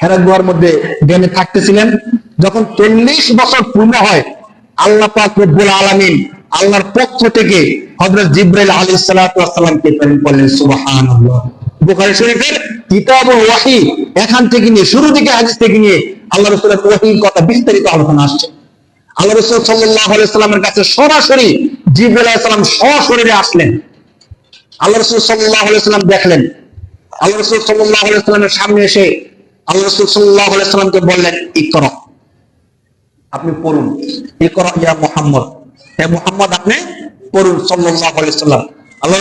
হেরা গুহার মধ্যে ধ্যানে থাকতেছিলেন। যখন চল্লিশ বছর পূর্ণ হয়, আল্লাহ পাক রব্বুল আলামিন আল্লাহর পক্ষ থেকে হযরত জিব্রাইল আলাইহিস সালাতু ওয়াস সালামকে প্রেরণ করলেন, সুবহানাল্লাহ। বুখারী শরীফের কিতাবুল ওয়াহি এখান থেকে নিয়ে, শুরু থেকে থেকে নিয়ে আল্লাহ রাসূলের ওহীর কথা বিস্তারিত আলোচনা আসছে। আল্লাহ রাসূল সাল্লাল্লাহু আলাইহি সাল্লামের কাছে সরাসরি জিব্রাইল আলাইহিস সালাম সশরীরে আসলেন। আল্লাহ রাসূল সাল্লাল্লাহু আলাইহি সাল্লাম দেখলেন। আল্লাহ রাসূল সাল্লাল্লাহু আলাইহি সাল্লামের সামনে এসে আল্লাহ বললেন, ইকরা। আপনি পড়ুন। ইকরা ইয়া মুহাম্মদ। হে মুহাম্মদ, আপনি পড়ুন সাল্লাল্লাহু আলাইহি সাল্লাম আল্লাহ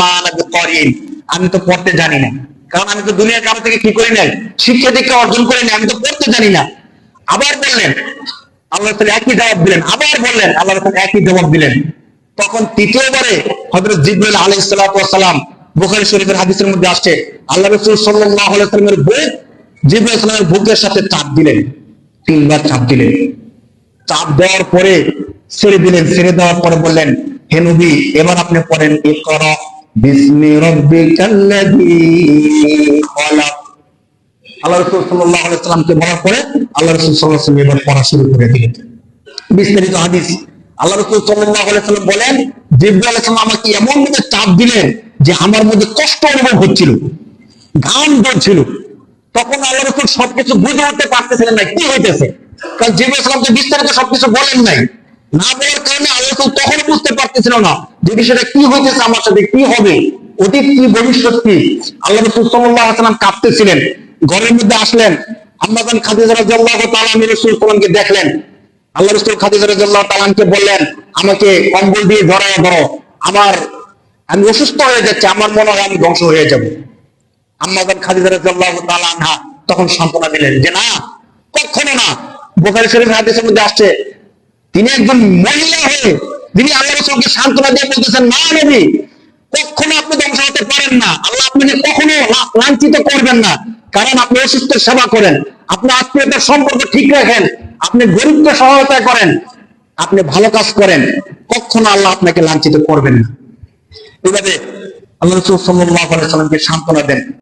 মা আনা বিকারিন আমি তো পড়তে জানি না। কারণ আমি তো দুনিয়ার কারও থেকে কি করি নাই? শিক্ষা দীক্ষা অর্জন করি নাই, আমি তো পড়তে জানি না। আবার বললেন, আল্লাহ একই জবাব দিলেন। আবার বললেন, আল্লাহ একই জবাব দিলেন। তখন তৃতীয়বারে হযরত জিবরাইল আলাইহিস সালাতু সালাম বুখারী শরীফের হাদিসের মধ্যে আসছে, আল্লাহ রাসূল সাল্লাল্লাহু আলাইহি সাল্লামের বুক সালামের বুকের সাথে চাপ দিলেন, তিনবার চাপ দিলেন। চাপ দেওয়ার পরে ছেড়ে দিলেন, ছেড়ে দেওয়ার পরে বললেন, হে নবী, এবার আপনি পড়েন আল্লাহ রাসূল সাল্লাল্লাহু আলাইহি আল্লাহ রাসূল সাল্লাল্লাহু এবার পড়া শুরু করে দিলেন। বিস্তারিত হাদিস আল্লাহ আলাইহি সাল্লাম বলেন, জিবরাইল আলাইহিস আমাকে এমন ভাবে চাপ দিলেন যে আমার মধ্যে কষ্ট অনুভব হচ্ছিল, ঘাম ঝরছিল তখন আল্লাহ রসুল সবকিছু বুঝে উঠতে পারতেছিলেন না কি হইতেছে। কারণ জিবরাইল সালাম তো বিস্তারিত সবকিছু বলেন নাই। না বলার কারণে আল্লাহ রসুল তখন বুঝতে পারতেছিল না যে বিষয়টা কি হইতেছে, আমার সাথে কি হবে, অতীত কি, ভবিষ্যৎ কি। আল্লাহ সাল্লাল্লাহু আলাইহি সাল্লাম কাঁপতেছিলেন ঘরের মধ্যে আসলেন। আম্মাজান খাদিজা রাদিয়াল্লাহু তাআলা আমি রাসূল সাল্লামকে দেখলেন। আল্লাহ রসুল খাদিজা রাদিয়াল্লাহু তাআলাকে বললেন, আমাকে কম্বল দিয়ে ধরা ধরো। আমার, আমি অসুস্থ হয়ে যাচ্ছে, আমার মনে হয় আমি ধ্বংস হয়ে যাব। আম্মাজান খাদিজা রাদিয়াল্লাহু তখন সান্ত্বনা দিলেন যে, না, কখনো না। বুখারী শরীফের হাদিসের মধ্যে আসছে, তিনি একজন মহিলা হয়ে তিনি আল্লাহ রসুলকে সান্ত্বনা দিয়ে বলতেছেন, না নবী, কখনো আপনি ধ্বংস হতে পারেন না। আল্লাহ আপনাকে কখনো লাঞ্ছিত করবেন না। কারণ আপনি অসুস্থের সেবা করেন। আপনি আত্মীয়তার সম্পর্ক ঠিক রাখেন। আপনি গরিবকে সহায়তা করেন, আপনি ভালো কাজ করেন, কখনো আল্লাহ আপনাকে লাঞ্ছিত করবেন না। এভাবে আল্লাহ রসুল সাল্লাল্লাহু সাল্লামকে সান্ত্বনা দেন।